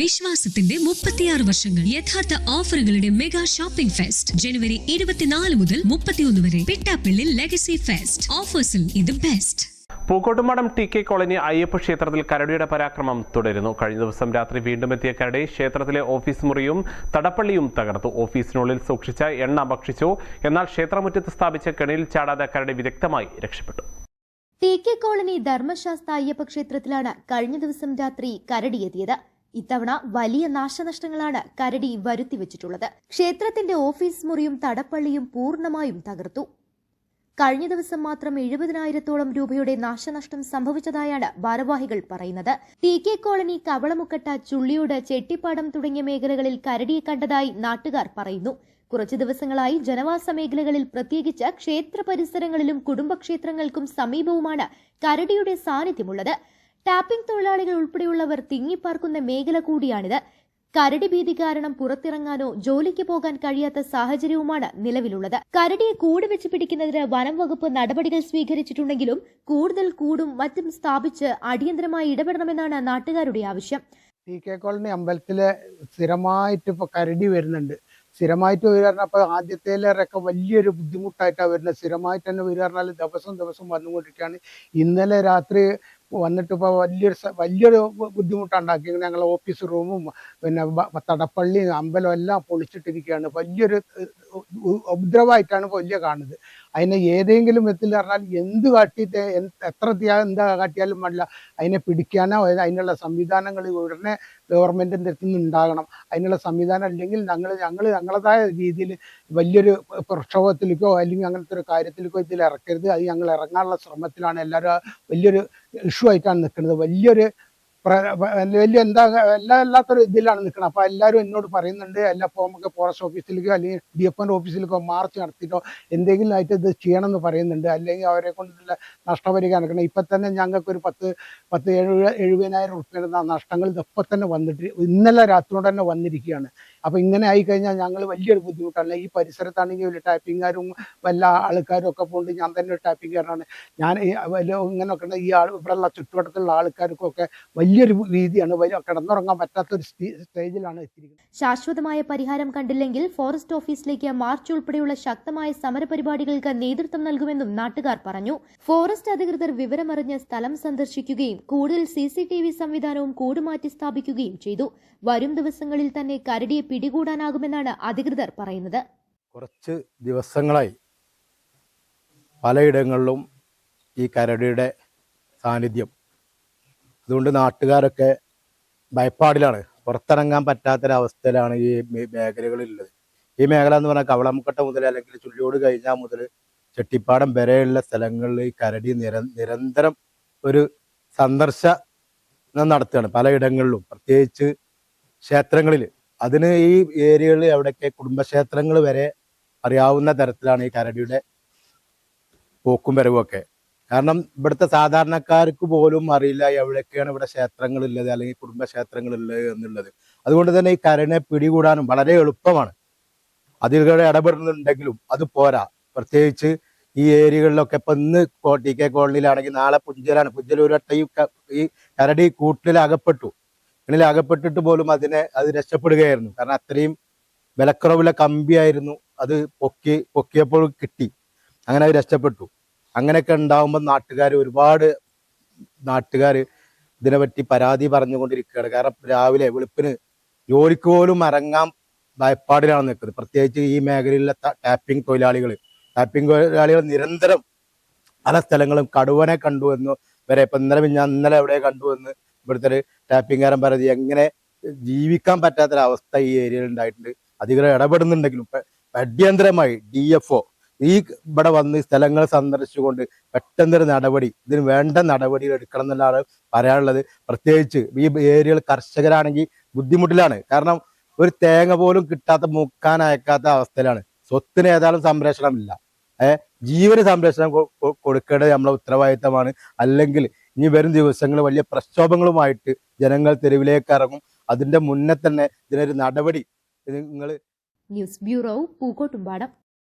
വിശ്വാസത്തിന്റെ മുപ്പത്തിയാറ് വർഷങ്ങൾ യഥാർത്ഥ ഓഫറുകളുടെ മെഗാ ഷോപ്പിംഗ് ഫെസ്റ്റ് ജനുവരി ഇരുപത്തിനാല് മുതൽ മുപ്പത്തിയൊന്ന് വരെ പിട്ടാപ്പിള്ളിൽ ലെഗസി ഫെസ്റ്റ്. ഓഫേഴ്സിൽ ഇത് best Pookkottumadam T K colony Ayyappa ക്ഷേത്രത്തിൽ കരടിയുടെ പരാക്രമം തുടരുന്നു. കഴിഞ്ഞ ദിവസം രാത്രി വീണ്ടും എത്തിയ കരടി ക്ഷേത്രത്തിലെ ഓഫീസ് മുറിയും തടപ്പള്ളിയും തകർത്തു. ഓഫീസിനുള്ളിൽ സൂക്ഷിച്ച എണ്ണ ഭക്ഷിച്ചു. എന്നാൽ ക്ഷേത്രമുറ്റത്ത് സ്ഥാപിച്ച കെണിയിൽ ചാടാതെ കരടി വിദഗ്ധമായി രക്ഷപ്പെട്ടു. T K colony Dharmasastha Ayyappa ക്ഷേത്രത്തിലാണ് കഴിഞ്ഞ ദിവസം രാത്രി കരടിയെത്തിയത് ഇത്തവണ വലിയ നാശനഷ്ടങ്ങളാണ് കരടി വരുത്തിവെച്ചിട്ടുള്ളത്. ക്ഷേത്രത്തിന്റെ ഓഫീസ് മുറിയും തടപ്പള്ളിയും പൂർണമായും തകർത്തു. കഴിഞ്ഞ ദിവസം മാത്രം എഴുപതിനായിരത്തോളം രൂപയുടെ നാശനഷ്ടം സംഭവിച്ചതായാണ് ഭാരവാഹികൾ പറയുന്നത്. T K colony Kavalamukkatta Chulliyode Chettippadam തുടങ്ങിയ മേഖലകളിൽ കരടിയെ കണ്ടതായി നാട്ടുകാർ പറയുന്നു. കുറച്ചു ദിവസങ്ങളായി ജനവാസ മേഖലകളിൽ പ്രത്യേകിച്ച് ക്ഷേത്ര പരിസരങ്ങളിലും കുടുംബക്ഷേത്രങ്ങൾക്കും സമീപവുമാണ് കരടിയുടെ സാന്നിധ്യമുള്ളത്. ടാപ്പിംഗ് തൊഴിലാളികൾ ഉൾപ്പെടെയുള്ളവർ തിങ്ങിപ്പാർക്കുന്ന മേഖല കൂടിയാണിത്. കരടി ഭീതി കാരണം പുറത്തിറങ്ങാനോ ജോലിക്ക് പോകാൻ കഴിയാത്ത സാഹചര്യവുമാണ് നിലവിലുള്ളത്. കരടിയെ കൂട് വെച്ച് പിടിക്കുന്നതിന് വനം വകുപ്പ് നടപടികൾ സ്വീകരിച്ചിട്ടുണ്ടെങ്കിലും കൂടുതൽ കൂടും മറ്റും സ്ഥാപിച്ച് അടിയന്തരമായി ഇടപെടണമെന്നാണ് നാട്ടുകാരുടെ ആവശ്യം. ടി കെ കോളനി അമ്പലത്തിലെ സ്ഥിരമായിട്ട് ഇപ്പൊ കരടി വരുന്നുണ്ട്. സ്ഥിരമായിട്ട് അപ്പൊ ആദ്യത്തേലൊക്കെ വലിയൊരു ബുദ്ധിമുട്ടായിട്ടാണ് വരുന്നത്. സ്ഥിരമായിട്ട് തന്നെ വരിക പറഞ്ഞാൽ ദിവസം ദിവസം വന്നുകൊണ്ടിരിക്കുകയാണ്. ഇന്നലെ രാത്രി വന്നിട്ട് ഇപ്പോൾ വലിയൊരു വലിയൊരു ബുദ്ധിമുട്ടുണ്ടാക്കി. ഞങ്ങളെ ഓഫീസ് റൂമും പിന്നെ തടപ്പള്ളി അമ്പലം എല്ലാം പൊളിച്ചിട്ടിരിക്കുകയാണ്. വലിയൊരു ഉപദ്രവമായിട്ടാണ് വലിയ കാണുന്നത്. അതിനെ ഏതെങ്കിലും വിധത്തിൽ പറഞ്ഞാൽ എന്ത് കാട്ടിയിട്ട് എത്ര എന്താ കാട്ടിയാലും പാടില്ല. അതിനെ പിടിക്കാനോ അതിന് അതിനുള്ള സംവിധാനങ്ങൾ ഉടനെ ഗവൺമെന്റിന്റെ അടുത്ത് ഉണ്ടാകണം. അതിനുള്ള സംവിധാനം അല്ലെങ്കിൽ ഞങ്ങൾ ഞങ്ങൾ ഞങ്ങളതായ രീതിയിൽ വലിയൊരു പ്രക്ഷോഭത്തിലേക്കോ അല്ലെങ്കിൽ അങ്ങനത്തെ ഒരു കാര്യത്തിലേക്കോ ഇതിൽ ഇറക്കരുത്. അത് ഞങ്ങൾ ഇറങ്ങാനുള്ള ശ്രമത്തിലാണ് എല്ലാവരും വലിയൊരു ഇഷ്യൂ ആയിട്ടാണ് നിൽക്കുന്നത്. വലിയൊരു വലിയ എന്താ എല്ലാം അല്ലാത്തൊരു ഇതിലാണ് നിൽക്കുന്നത്. അപ്പൊ എല്ലാവരും എന്നോട് പറയുന്നുണ്ട് എല്ലാ നമുക്ക് ഫോറസ്റ്റ് ഓഫീസിലേക്കോ അല്ലെങ്കിൽ ഡി എഫ് എന്റെ ഓഫീസിലേക്കോ മാർച്ച് നടത്തിയിട്ടോ എന്തെങ്കിലും ആയിട്ട് ഇത് ചെയ്യണമെന്ന് പറയുന്നുണ്ട്. അല്ലെങ്കിൽ അവരെ കൊണ്ടുള്ള നഷ്ടപരിഹാരം നടക്കണം. ഇപ്പൊ തന്നെ ഞങ്ങൾക്ക് ഒരു പത്ത് പത്ത് എഴുപ എഴുപതിനായിരം റുപ്യയുടെ നഷ്ടങ്ങൾ ഇപ്പൊ തന്നെ വന്നിട്ട് ഇന്നലെ രാത്രിയോടെ തന്നെ വന്നിരിക്കുകയാണ്. അപ്പൊ ഇങ്ങനെ ആയി കഴിഞ്ഞാൽ ഞങ്ങൾ വലിയൊരു ബുദ്ധിമുട്ടാണ്. ഈ പരിസരത്താണെങ്കിൽ വലിയ ടാപ്പിംഗുകാരും വല്ല ആൾക്കാരും ഒക്കെ പോകുന്നുണ്ട് ഞാൻ തന്നെ ഒരു ടാപ്പിംഗുകാരനാണ് ഞാൻ വലിയ ഇങ്ങനെയൊക്കെ ഈ ആൾ ഇവിടെയുള്ള ചുറ്റുവട്ടത്തുള്ള ആൾക്കാർക്കൊക്കെ വലിയൊരു രീതിയാണ്. വലിയ കിടന്നുറങ്ങാൻ പറ്റാത്തൊരു സ്റ്റേജിലാണ് എത്തിയിരിക്കുന്നത്. ശാശ്വതമായ പരിഹാരം കണ്ടില്ലെങ്കിൽ ഫോറസ്റ്റ് ഓഫീസിലേക്ക് മാർച്ച് ഉൾപ്പെടെയുള്ള ശക്തമായ സമരപരിപാടികൾക്ക് നേതൃത്വം നൽകുമെന്നും നാട്ടുകാർ പറഞ്ഞു. ഫോറസ്റ്റ് അധികൃതർ വിവരമറിഞ്ഞ് സ്ഥലം സന്ദർശിക്കുകയും കൂടുതൽ സി സംവിധാനവും കൂടുമാറ്റി സ്ഥാപിക്കുകയും ചെയ്തു. വരും ദിവസങ്ങളിൽ തന്നെ കരടിയെ പിടികൂടാനാകുമെന്നാണ് അധികൃതർ പറയുന്നത്. കുറച്ച് ദിവസങ്ങളായി പലയിടങ്ങളിലും ഈ കരടിയുടെ സാന്നിധ്യം. അതുകൊണ്ട് നാട്ടുകാരൊക്കെ ഭയപ്പാടിലാണ്. പുറത്തിറങ്ങാൻ പറ്റാത്തൊരവസ്ഥയിലാണ് ഈ മേഖലകളിലുള്ളത്. ഈ മേഖല എന്ന് പറഞ്ഞാൽ കവളമുക്കട്ട മുതൽ അല്ലെങ്കിൽ ചുള്ളിയോട് കഴിഞ്ഞാൽ മുതൽ ചെട്ടിപ്പാടം വരെയുള്ള സ്ഥലങ്ങളിൽ ഈ കരടി നിര നിരന്തരം ഒരു സന്ദർശനം നടത്തുകയാണ് പലയിടങ്ങളിലും. പ്രത്യേകിച്ച് ക്ഷേത്രങ്ങളിൽ അതിന് ഈ ഏരിയകളിൽ എവിടെയൊക്കെ കുടുംബക്ഷേത്രങ്ങൾ വരെ അറിയാവുന്ന തരത്തിലാണ് ഈ കരടിയുടെ പോക്കും വരവുമൊക്കെ കാരണം ഇവിടുത്തെ സാധാരണക്കാർക്ക് പോലും അറിയില്ല എവിടെയൊക്കെയാണ് ഇവിടെ ക്ഷേത്രങ്ങൾ ഉള്ളത് അല്ലെങ്കിൽ കുടുംബക്ഷേത്രങ്ങൾ ഉള്ളത് എന്നുള്ളത്. അതുകൊണ്ട് തന്നെ ഈ കരടിനെ പിടികൂടാനും വളരെ എളുപ്പമാണ്. അതിലൂടെ ഇടപെടുന്നുണ്ടെങ്കിലും അത് പോരാ. പ്രത്യേകിച്ച് ഈ ഏരിയകളിലൊക്കെ ഇപ്പൊ ഇന്ന് ടി കെ കോളനിയിലാണെങ്കിൽ നാളെ പുഞ്ചലാണ് വട്ടം ഈ കരടി കൂട്ടിൽ അകപ്പെട്ടു. ഇതിൽ അകപ്പെട്ടിട്ട് പോലും അതിനെ അത് രക്ഷപ്പെടുകയായിരുന്നു. കാരണം അത്രയും വിലക്കുറവിലെ കമ്പിയായിരുന്നു അത് പൊക്കി പൊക്കിയപ്പോൾ കിട്ടി. അങ്ങനെ അത് രക്ഷപ്പെട്ടു. അങ്ങനെയൊക്കെ ഉണ്ടാവുമ്പോൾ നാട്ടുകാർ ഒരുപാട് നാട്ടുകാർ ഇതിനെപ്പറ്റി പരാതി പറഞ്ഞുകൊണ്ടിരിക്കുകയാണ്. കാരണം രാവിലെ വെളുപ്പിന് ജോലിക്ക് പോലും ഇറങ്ങാൻ ഭയപ്പാടിലാണ് നിൽക്കുന്നത്. പ്രത്യേകിച്ച് ഈ മേഖലയിലെ ടാപ്പിംഗ് തൊഴിലാളികൾ ടാപ്പിംഗ് തൊഴിലാളികൾ നിരന്തരം പല സ്ഥലങ്ങളും കടുവനെ കണ്ടു എന്ന് വരെ ഇപ്പം ഇന്നലെ ഇന്നലെ എവിടെ കണ്ടു എന്ന് ഇവിടുത്തെ ഒരു ടാപ്പിംഗുകാരൻ പറയുന്നത് എങ്ങനെ ജീവിക്കാൻ പറ്റാത്തൊരവസ്ഥ ഈ ഏരിയയിൽ ഉണ്ടായിട്ടുണ്ട്. അധികൃതർ ഇടപെടുന്നുണ്ടെങ്കിലും അടിയന്തരമായി ഡി എഫ് ഒ ഈ ഇവിടെ വന്ന് സ്ഥലങ്ങൾ സന്ദർശിച്ചുകൊണ്ട് പെട്ടെന്നൊരു നടപടി ഇതിന് വേണ്ട നടപടികൾ എടുക്കണം എന്നുള്ളതാണ് പറയാനുള്ളത്. പ്രത്യേകിച്ച് ഈ ഏരിയയിൽ കർഷകരാണെങ്കിൽ ബുദ്ധിമുട്ടിലാണ്. കാരണം ഒരു തേങ്ങ പോലും കിട്ടാത്ത മുക്കാൻ അയക്കാത്ത അവസ്ഥയിലാണ്. സ്വത്തിന് ഏതായാലും സംരക്ഷണമില്ല. ഏഹ് ജീവന് സംരക്ഷണം കൊടുക്കേണ്ടത് നമ്മളെ ഉത്തരവാദിത്തമാണ്. അല്ലെങ്കിൽ ഇനി വരും ദിവസങ്ങൾ വലിയ പ്രക്ഷോഭങ്ങളുമായിട്ട് ജനങ്ങൾ തെരുവിലേക്ക് ഇറങ്ങും. അതിന്റെ മുന്നേ തന്നെ ഇതിനൊരു നടപടി. നിങ്ങൾ ന്യൂസ് ബ്യൂറോ പൂക്കോട്ടുംപാടം.